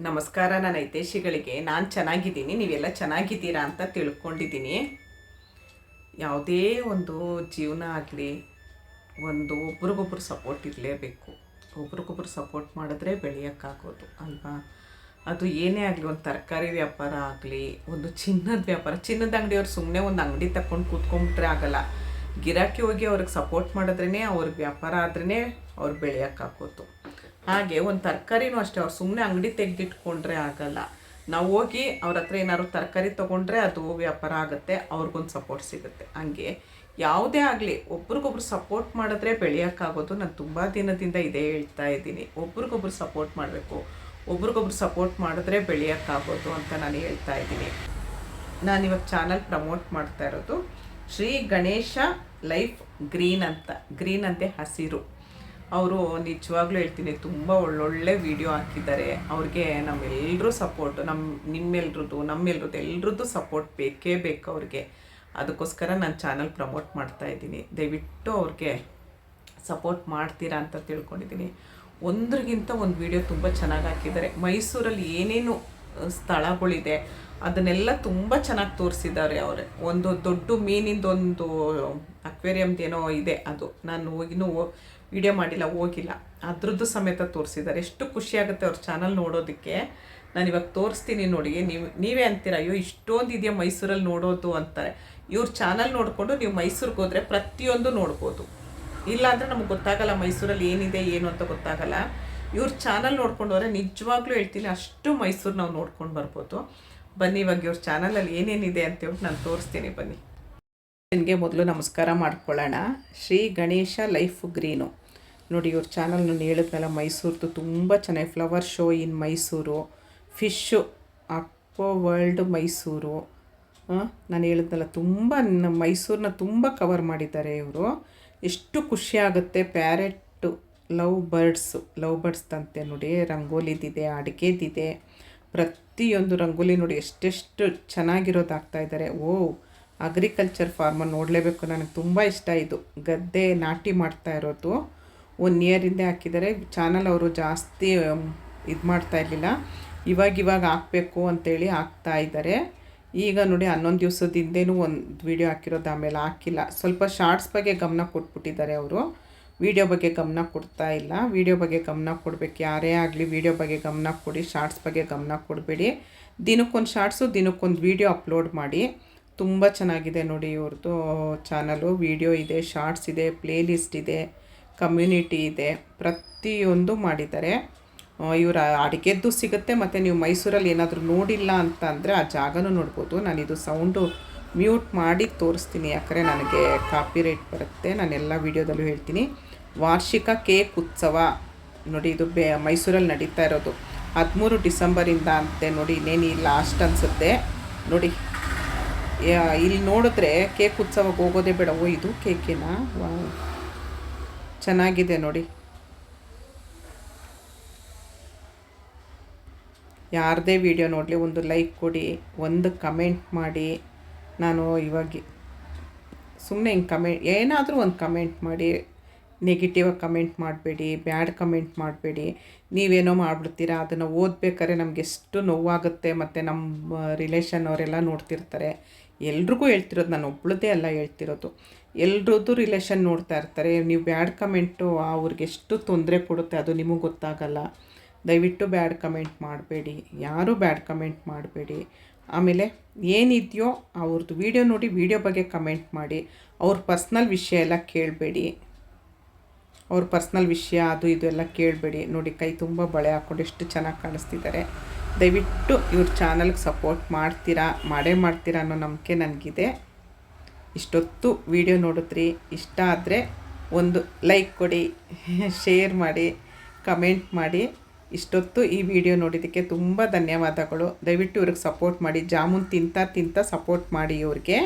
ನಮಸ್ಕಾರ, ನನ್ನ ಹಿತೈಷಿಗಳಿಗೆ. ನಾನು ಚೆನ್ನಾಗಿದ್ದೀನಿ, ನೀವೆಲ್ಲ ಚೆನ್ನಾಗಿದ್ದೀರಾ ಅಂತ ತಿಳ್ಕೊಂಡಿದ್ದೀನಿ. ಯಾವುದೇ ಒಂದು ಜೀವನ ಆಗಲಿ, ಒಂದು ಒಬ್ರಿಗೊಬ್ರು ಸಪೋರ್ಟ್ ಇರಲೇಬೇಕು. ಒಬ್ರಿಗೊಬ್ರು ಸಪೋರ್ಟ್ ಮಾಡಿದ್ರೆ ಬೆಳೆಯೋಕ್ಕಾಗೋದು, ಅಲ್ವಾ? ಅದು ಏನೇ ಆಗಲಿ, ಒಂದು ತರಕಾರಿ ವ್ಯಾಪಾರ ಆಗಲಿ, ಒಂದು ಚಿನ್ನದ ವ್ಯಾಪಾರ, ಚಿನ್ನದ ಅಂಗಡಿಯವ್ರು ಸುಮ್ಮನೆ ಒಂದು ಅಂಗಡಿ ತಗೊಂಡು ಕೂತ್ಕೊಂಡ್ಬಿಟ್ರೆ ಆಗಲ್ಲ. ಗಿರಾಕಿ ಹೋಗಿ ಅವ್ರಿಗೆ ಸಪೋರ್ಟ್ ಮಾಡಿದ್ರೇ ಅವ್ರಿಗೆ ವ್ಯಾಪಾರ ಆದ್ರೇ ಅವ್ರು ಬೆಳೆಯೋಕ್ಕಾಗೋದು. ಹಾಗೆ ಒಂದು ತರಕಾರಿನೂ ಅಷ್ಟೇ, ಅವ್ರು ಸುಮ್ಮನೆ ಅಂಗಡಿ ತೆಗೆದಿಟ್ಕೊಂಡ್ರೆ ಆಗಲ್ಲ. ನಾವು ಹೋಗಿ ಅವ್ರ ಹತ್ರ ಏನಾದ್ರು ತರಕಾರಿ ತೊಗೊಂಡ್ರೆ ಅದು ವ್ಯಾಪಾರ ಆಗುತ್ತೆ, ಅವ್ರಿಗೊಂದು ಸಪೋರ್ಟ್ ಸಿಗುತ್ತೆ. ಹಂಗೆ ಯಾವುದೇ ಆಗಲಿ, ಒಬ್ರಿಗೊಬ್ರು ಸಪೋರ್ಟ್ ಮಾಡಿದ್ರೆ ಬೆಳೆಯೋಕ್ಕಾಗೋದು ನಾನು ತುಂಬ ದಿನದಿಂದ ಇದೇ ಹೇಳ್ತಾ ಇದ್ದೀನಿ. ಒಬ್ರಿಗೊಬ್ರು ಸಪೋರ್ಟ್ ಮಾಡಬೇಕು, ಒಬ್ರಿಗೊಬ್ರು ಸಪೋರ್ಟ್ ಮಾಡಿದ್ರೆ ಬೆಳೆಯೋಕ್ಕಾಗೋದು ಅಂತ ನಾನು ಹೇಳ್ತಾ ಇದ್ದೀನಿ. ನಾನು ಇವಾಗ ಚಾನಲ್ ಪ್ರಮೋಟ್ ಮಾಡ್ತಾ ಇರೋದು ಶ್ರೀ ಗಣೇಶ ಲೈಫ್ ಗ್ರೀನ್ ಅಂತ, ಗ್ರೀನ್ ಅಂತೆ ಹಸಿರು. ಅವರು ನಿಜವಾಗ್ಲೂ ಹೇಳ್ತೀನಿ, ತುಂಬ ಒಳ್ಳೊಳ್ಳೆ ವಿಡಿಯೋ ಹಾಕಿದ್ದಾರೆ. ಅವ್ರಿಗೆ ನಮ್ಮೆಲ್ಲರೂ ಸಪೋರ್ಟ್ ನಮ್ಮ ನಿಮ್ಮೆಲ್ರದ್ದು, ನಮ್ಮೆಲ್ರದ್ದು ಎಲ್ರದ್ದು ಸಪೋರ್ಟ್ ಬೇಕೇ ಬೇಕು ಅವ್ರಿಗೆ. ಅದಕ್ಕೋಸ್ಕರ ನಾನು ಚಾನಲ್ ಪ್ರಮೋಟ್ ಮಾಡ್ತಾ ಇದ್ದೀನಿ. ದಯವಿಟ್ಟು ಅವ್ರಿಗೆ ಸಪೋರ್ಟ್ ಮಾಡ್ತೀರಾ ಅಂತ ತಿಳ್ಕೊಂಡಿದ್ದೀನಿ. ಒಂದ್ರಿಗಿಂತ ಒಂದು ವಿಡಿಯೋ ತುಂಬ ಚೆನ್ನಾಗಿ ಹಾಕಿದ್ದಾರೆ. ಮೈಸೂರಲ್ಲಿ ಏನೇನು ಸ್ಥಳಗಳಿದೆ, ಅದನ್ನೆಲ್ಲ ತುಂಬ ಚೆನ್ನಾಗಿ ತೋರಿಸಿದ್ದಾರೆ ಅವರೇ. ಒಂದು ದೊಡ್ಡ ಮೀನಿಂದೊಂದು ಅಕ್ವೇರಿಯಮ್ದೇನೋ ಇದೆ, ಅದು. ನಾನು ಹೋಗಿನೂ ವಿಡಿಯೋ ಮಾಡಿಲ್ಲ, ಹೋಗಿಲ್ಲ. ಅದ್ರದ್ದು ಸಮೇತ ತೋರಿಸಿದ್ದಾರೆ. ಎಷ್ಟು ಖುಷಿಯಾಗುತ್ತೆ ಅವ್ರ ಚಾನಲ್ ನೋಡೋದಕ್ಕೆ. ನಾನು ಇವಾಗ ತೋರಿಸ್ತೀನಿ ನೋಡಿ, ನೀವು, ನೀವೇ ಅಂತೀರ, ಅಯ್ಯೋ, ಇಷ್ಟೊಂದು ಇದೆಯಾ ಮೈಸೂರಲ್ಲಿ ನೋಡೋದು ಅಂತಾರೆ. ಇವ್ರ ಚಾನಲ್ ನೋಡಿಕೊಂಡು ನೀವು ಮೈಸೂರಿಗೆ ಹೋದರೆ ಪ್ರತಿಯೊಂದು ನೋಡ್ಬೋದು. ಇಲ್ಲಾಂದರೆ ನಮಗೆ ಗೊತ್ತಾಗಲ್ಲ ಮೈಸೂರಲ್ಲಿ ಏನಿದೆ, ಏನು ಅಂತ ಗೊತ್ತಾಗಲ್ಲ. ಇವ್ರ ಚಾನಲ್ ನೋಡ್ಕೊಂಡು ಹೋದರೆ ನಿಜವಾಗ್ಲೂ ಹೇಳ್ತೀನಿ, ಅಷ್ಟು ಮೈಸೂರು ನಾವು ನೋಡ್ಕೊಂಡು ಬರ್ಬೋದು. ಬನ್ನಿ, ಇವಾಗ ಇವ್ರ ಚಾನಲಲ್ಲಿ ಏನೇನಿದೆ ಅಂತ ಹೇಳ್ಬಿಟ್ಟು ನಾನು ತೋರಿಸ್ತೀನಿ, ಬನ್ನಿ. ನನಗೆ ಮೊದಲು ನಮಸ್ಕಾರ ಮಾಡ್ಕೊಳ್ಳೋಣ. Shri Ganesha Life Green. ನೋಡಿ, ಇವ್ರ ಚಾನಲ್ ನಾನು ಹೇಳಿದ್ನಲ್ಲ, ಮೈಸೂರ್ದು ತುಂಬ ಚೆನ್ನಾಗಿ flower show in Mysuru Fish Aqua World Mysuru. ನಾನು ಹೇಳಿದ್ನಲ್ಲ, ತುಂಬ ಮೈಸೂರನ್ನ ತುಂಬ ಕವರ್ ಮಾಡಿದ್ದಾರೆ ಇವರು. ಎಷ್ಟು ಖುಷಿ ಆಗುತ್ತೆ parrot love birds love birds ತಂತೆ ನೋಡಿ, ರಂಗೋಲಿದಿದೆ, ಅಡುಗೆದಿದೆ. ಪ್ರತಿಯೊಂದು ರಂಗೋಲಿ ನೋಡಿ, ಎಷ್ಟೆಷ್ಟು ಚೆನ್ನಾಗಿರೋದು ಹಾಕ್ತಾ ಇದ್ದಾರೆ. ಓ ಅಗ್ರಿಕಲ್ಚರ್ ಫಾರ್ಮರ್ ನೋಡಲೇಬೇಕು, ನನಗೆ ತುಂಬ ಇಷ್ಟ ಇದು. ಗದ್ದೆ ನಾಟಿ ಮಾಡ್ತಾ ಇರೋದು. ಒನ್ ಇಯರಿಂದೇ ಹಾಕಿದ್ದಾರೆ. ಚಾನಲ್ ಅವರು ಜಾಸ್ತಿ ಇದು ಮಾಡ್ತಾ ಇರಲಿಲ್ಲ. ಇವಾಗ ಇವಾಗ ಹಾಕಬೇಕು ಅಂತೇಳಿ ಹಾಕ್ತಾ ಇದ್ದಾರೆ. ಈಗ ನೋಡಿ ಹನ್ನೊಂದು ದಿವಸದ ಹಿಂದೆನೂ ಒಂದು ವೀಡಿಯೋ ಹಾಕಿರೋದು ಆಮೇಲೆ ಹಾಕಿಲ್ಲ. ಸ್ವಲ್ಪ ಶಾರ್ಟ್ಸ್ ಬಗ್ಗೆ ಗಮನ ಕೊಟ್ಬಿಟ್ಟಿದ್ದಾರೆ ಅವರು. ವೀಡಿಯೋ ಬಗ್ಗೆ ಗಮನ ಕೊಡ್ತಾ ಇಲ್ಲ. ವೀಡಿಯೋ ಬಗ್ಗೆ ಗಮನ ಕೊಡಬೇಕು. ಯಾರೇ ಆಗಲಿ ವೀಡಿಯೋ ಬಗ್ಗೆ ಗಮನ ಕೊಡಿ. ಶಾರ್ಟ್ಸ್ ಬಗ್ಗೆ ಗಮನ ಕೊಡಬೇಡಿ. ದಿನಕ್ಕೊಂದು ಶಾರ್ಟ್ಸು ದಿನಕ್ಕೊಂದು ವೀಡಿಯೋ ಅಪ್ಲೋಡ್ ಮಾಡಿ. ತುಂಬ ಚೆನ್ನಾಗಿದೆ ನೋಡಿ ಇವ್ರದ್ದು ಚಾನಲು ವೀಡಿಯೋ ಇದೆ ಶಾರ್ಟ್ಸ್ ಇದೆ ಪ್ಲೇ ಲಿಸ್ಟ್ ಇದೆ. ಕಮ್ಯುನಿಟಿ ಇದೆ. ಪ್ರತಿಯೊಂದು ಮಾಡಿದ್ದಾರೆ. ಇವರ ಅಡುಗೆದ್ದು ಸಿಗುತ್ತೆ, ಮತ್ತು ನೀವು ಮೈಸೂರಲ್ಲಿ ಏನಾದರೂ ನೋಡಿಲ್ಲ ಅಂತ ಅಂದರೆ ಆ ಜಾಗನೂ ನೋಡ್ಬೋದು. ನಾನಿದು ಸೌಂಡು ಮ್ಯೂಟ್ ಮಾಡಿ ತೋರಿಸ್ತೀನಿ. ಯಾಕಂದರೆ ನನಗೆ ಕಾಪಿ ರೇಟ್ ಬರುತ್ತೆ. ನಾನೆಲ್ಲ ವೀಡಿಯೋದಲ್ಲೂ ಹೇಳ್ತೀನಿ. ವಾರ್ಷಿಕ ಕೇಕ್ ಉತ್ಸವ. ನೋಡಿ, ಇದು ಬೇ, ಮೈಸೂರಲ್ಲಿ ನಡೀತಾ ಇರೋದು. ಹದಿಮೂರು ಡಿಸೆಂಬರಿಂದ ಅಂತೆ ನೋಡಿ, ಇನ್ನೇನು ಲಾಸ್ಟ್ ಅನಿಸುತ್ತೆ. ನೋಡಿ ಇಲ್ಲಿ ನೋಡಿದ್ರೆ ಕೇಕ್ ಉತ್ಸವಕ್ಕೆ ಹೋಗೋದೇ ಬೇಡ. ಓ, ಇದು ಕೇಕಿನ? ವಾ ಚೆನ್ನಾಗಿದೆ ನೋಡಿ. ಯಾರದೇ ವಿಡಿಯೋ ನೋಡಲಿ, ಒಂದು ಲೈಕ್ ಕೊಡಿ, ಒಂದು ಕಮೆಂಟ್ ಮಾಡಿ. ನಾನು ಇವಾಗ ಸುಮ್ಮನೆ ಹಿಂಗೆ ಕಮೆಂಟ್, ಏನಾದರೂ ಒಂದು ಕಮೆಂಟ್ ಮಾಡಿ. ನೆಗೆಟಿವಾಗಿ ಕಮೆಂಟ್ ಮಾಡಬೇಡಿ, ಬ್ಯಾಡ್ ಕಮೆಂಟ್ ಮಾಡಬೇಡಿ. ನೀವೇನೋ ಮಾಡಿಬಿಡ್ತೀರಾ, ಅದನ್ನು ಓದಬೇಕಾದ್ರೆ ನಮ್ಗೆ ಎಷ್ಟು ನೋವಾಗುತ್ತೆ ಮತ್ತು ನಮ್ಮ ರಿಲೇಷನ್ ಅವರೆಲ್ಲ ನೋಡ್ತಿರ್ತಾರೆ. ಎಲ್ರಿಗೂ ಹೇಳ್ತಿರೋದು, ನಾನು ಒಬ್ಳದೇ ಅಲ್ಲ ಹೇಳ್ತಿರೋದು. ಎಲ್ರದ್ದು ರಿಲೇಷನ್ ನೋಡ್ತಾ ಇರ್ತಾರೆ. ನೀವು ಬ್ಯಾಡ್ ಕಮೆಂಟು ಅವ್ರಿಗೆ ಎಷ್ಟು ತೊಂದರೆ ಕೊಡುತ್ತೆ ಅದು ನಿಮಗೆ ಗೊತ್ತಾಗಲ್ಲ. ದಯವಿಟ್ಟು ಬ್ಯಾಡ್ ಕಮೆಂಟ್ ಮಾಡಬೇಡಿ. ಯಾರೂ ಬ್ಯಾಡ್ ಕಮೆಂಟ್ ಮಾಡಬೇಡಿ. ಆಮೇಲೆ ಏನಿದೆಯೋ ಅವ್ರದ್ದು ವೀಡಿಯೋ ನೋಡಿ ವೀಡಿಯೋ ಬಗ್ಗೆ ಕಮೆಂಟ್ ಮಾಡಿ. ಅವ್ರ ಪರ್ಸ್ನಲ್ ವಿಷಯ ಎಲ್ಲ ಕೇಳಬೇಡಿ. ಅವ್ರ ಪರ್ಸ್ನಲ್ ವಿಷಯ, ಅದು ಇದು ಎಲ್ಲ ಕೇಳಬೇಡಿ. ನೋಡಿ, ಕೈ ತುಂಬ ಬಳೆ ಹಾಕ್ಕೊಂಡು ಎಷ್ಟು ಚೆನ್ನಾಗಿ ಕಾಣಿಸ್ತಿದ್ದಾರೆ. ದಯವಿಟ್ಟು ಇವ್ರ ಚಾನಲ್ಗೆ ಸಪೋರ್ಟ್ ಮಾಡ್ತೀರಾ, ಮಾಡೇ ಮಾಡ್ತೀರಾ ಅನ್ನೋ ನಂಬಿಕೆ ನನಗಿದೆ. ಇಷ್ಟೊತ್ತು ವಿಡಿಯೋ ನೋಡಿದ್ರಿ ಇಷ್ಟ ಆದರೆ ಒಂದು ಲೈಕ್ ಕೊಡಿ ಶೇರ್ ಮಾಡಿ ಕಮೆಂಟ್ ಮಾಡಿ. ಇಷ್ಟೊತ್ತು ಈ ವಿಡಿಯೋ ನೋಡಿದ್ದಕ್ಕೆ ತುಂಬ ಧನ್ಯವಾದಗಳು. ದಯವಿಟ್ಟು ಇವ್ರಿಗೆ ಸಪೋರ್ಟ್ ಮಾಡಿ. ಜಾಮೂನ್ ತಿಂತ ತಿಂತ ಸಪೋರ್ಟ್ ಮಾಡಿ ಇವ್ರಿಗೆ.